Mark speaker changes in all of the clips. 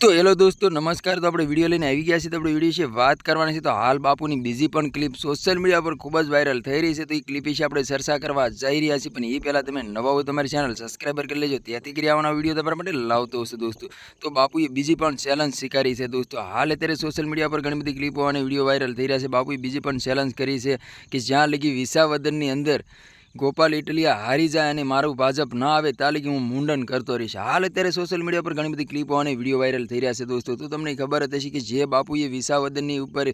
Speaker 1: તો હેલો દોસ્તો, નમસ્કાર. તો આપણે વીડિયો લઈને આવી ગયા છીએ. તો આપણે વીડિયો છે વાત કરવાની છે. તો હાલ બાપુની બીજી પણ ક્લિપ સોશિયલ મીડિયા પર ખૂબ જ વાયરલ થઈ રહી છે. તો એ ક્લિપ વિશે આપણે ચર્ચા કરવા જઈ રહ્યા છીએ. પણ એ પહેલાં તમે નવા હોય તમારી ચેનલ સબસ્ક્રાઈબર કરી લેજો. ત્યાંથી કરી આવવાના વીડિયો તમારા માટે લાવતો હશે દોસ્તો. તો બાપુએ બીજી પણ ચેલેન્જ સ્વીકારી છે દોસ્તો. હાલ અત્યારે સોશિયલ મીડિયા પર ઘણી બધી ક્લિપો અને વીડિયો વાયરલ થઈ રહ્યા છે. બાપુએ બીજી પણ ચેલેન્જ કરી છે કે જ્યાં લગી વિસાવદનની અંદર ગોપાલ ઇટલિયા હારી જાય અને મારું ભાજપ ના આવે તાલી હું મુંડન કરતો રહીશ. હાલ અત્યારે સોશિયલ મીડિયા પર ઘણી બધી ક્લિપો અને વીડિયો વાયરલ થઈ રહ્યા છે દોસ્તો. તો તમને ખબર હતી કે જે બાપુએ વિસાવદનની ઉપર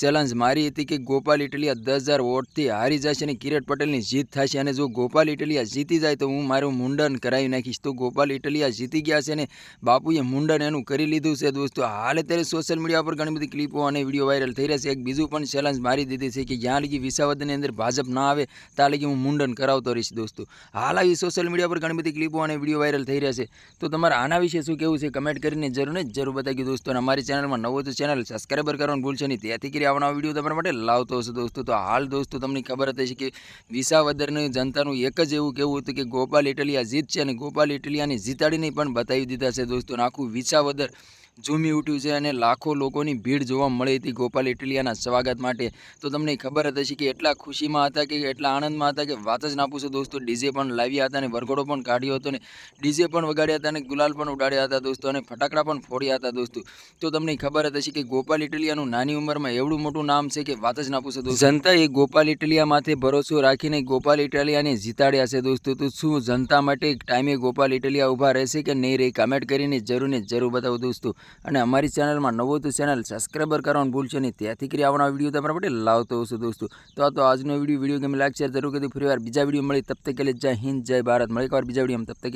Speaker 1: ચેલેન્જ મારી હતી કે ગોપાલ ઇટલિયા દસ હજાર વોટથી હારી જશે અને કિરીટ પટેલની જીત થશે. અને જો ગોપાલ ઇટલિયા જીતી જાય તો હું મારું મુંડન કરાવી નાખીશ. તો ગોપાલ ઇટલિયા જીતી ગયા છે અને બાપુએ મુંડન એનું કરી લીધું છે દોસ્તો. હાલ અત્યારે સોશિયલ મીડિયા પર ઘણી બધી ક્લિપો અને વીડિયો વાયરલ થઈ રહ્યા છે. એક બીજું પણ ચેલેન્જ મારી દીધી છે કે જ્યાં લગી વિસાવદનની અંદર ભાજપ ના આવે ત્યાં લગી હું મુંડન કરાવતો રહીશ દોસ્તો. હાલ આવી સોશિયલ મીડિયા પર ઘણી બધી ક્લિપો અને વીડિયો વાયરલ થઈ રહ્યા છે. તો તમારે આના વિશે શું કેવું છે? કમેન્ટ કરીને જરૂર ને જરૂર બતાવી દોસ્તો. અને અમારી ચેનલમાં નવો તો ચેનલ સબસ્ક્રાઈબર કરવાનું ભૂલશે નહીં. ત્યાંથી કરી આવવાનો વીડિયો તમારા માટે લાવતો હશે દોસ્તો. તો હાલ દોસ્તો તમને ખબર હતી કે વિસાવદરની જનતાનું એક જ એવું કહેવું હતું કે ગોપાલ ઇટલિયા જીતશે અને ગોપાલ ઇટલિયાને જીતાડીને પણ બતાવી દીધા છે દોસ્તો. આખું વિસાવદર ઝૂમી ઉઠ્યું છે અને લાખો લોકોની ભીડ જોવા મળી હતી. ગોપાલ ઇટલિયાના સ્વાગત માટે. તો તમને ખબર હતી કે એટલા ખુશીમાં હતા કે, એટલા આનંદમાં હતા કે, વાત જ ના પૂછો દોસ્તો, ડીજે પણ લાવ્યા હતા અને વરઘોડો પણ કાઢ્યો હતો ને ડીજે પણ વગાડ્યા હતા અને ગુલાલ પણ ઉડાડ્યા હતા દોસ્તો અને ફટાકડા પણ ફોડ્યા હતા દોસ્તો. તો તમને ખબર હતી કે ગોપાલ ઇટલિયાનું નાની ઉંમરમાં એવડું મોટું નામ છે કે, વાત જ ના પૂછો દોસ્તો. જનતાએ ગોપાલ ઇટલિયા માથે ભરોસો રાખીને ગોપાલ ઇટલિયાને જીતાડ્યા છે દોસ્તો. તો શું જનતા માટે ટાઈમે ગોપાલ ઇટલિયા ઊભા રહેશે કે નહીં રહે કમેન્ટ કરીને જરૂર ને જરૂર બતાવો દોસ્તો. અને અમારી ચેનલમાં નવો તો ચેનલ સબસ્ક્રાઈબર કરવાનું ભૂલશે નહીં. ત્યાંથી કરી આવવાના વીડિયો તમારા માટે લાવતો હશે દોસ્તો. તો આ તો આજનો વીડિયો વીડિયો ગમે લાગશે જરૂર કરી ફરી વાર બીજા વીડિયો મળી તબ તક જય હિન્દ, જય ભારત. મળી એકવાર બીજા વીડિયો તબ તક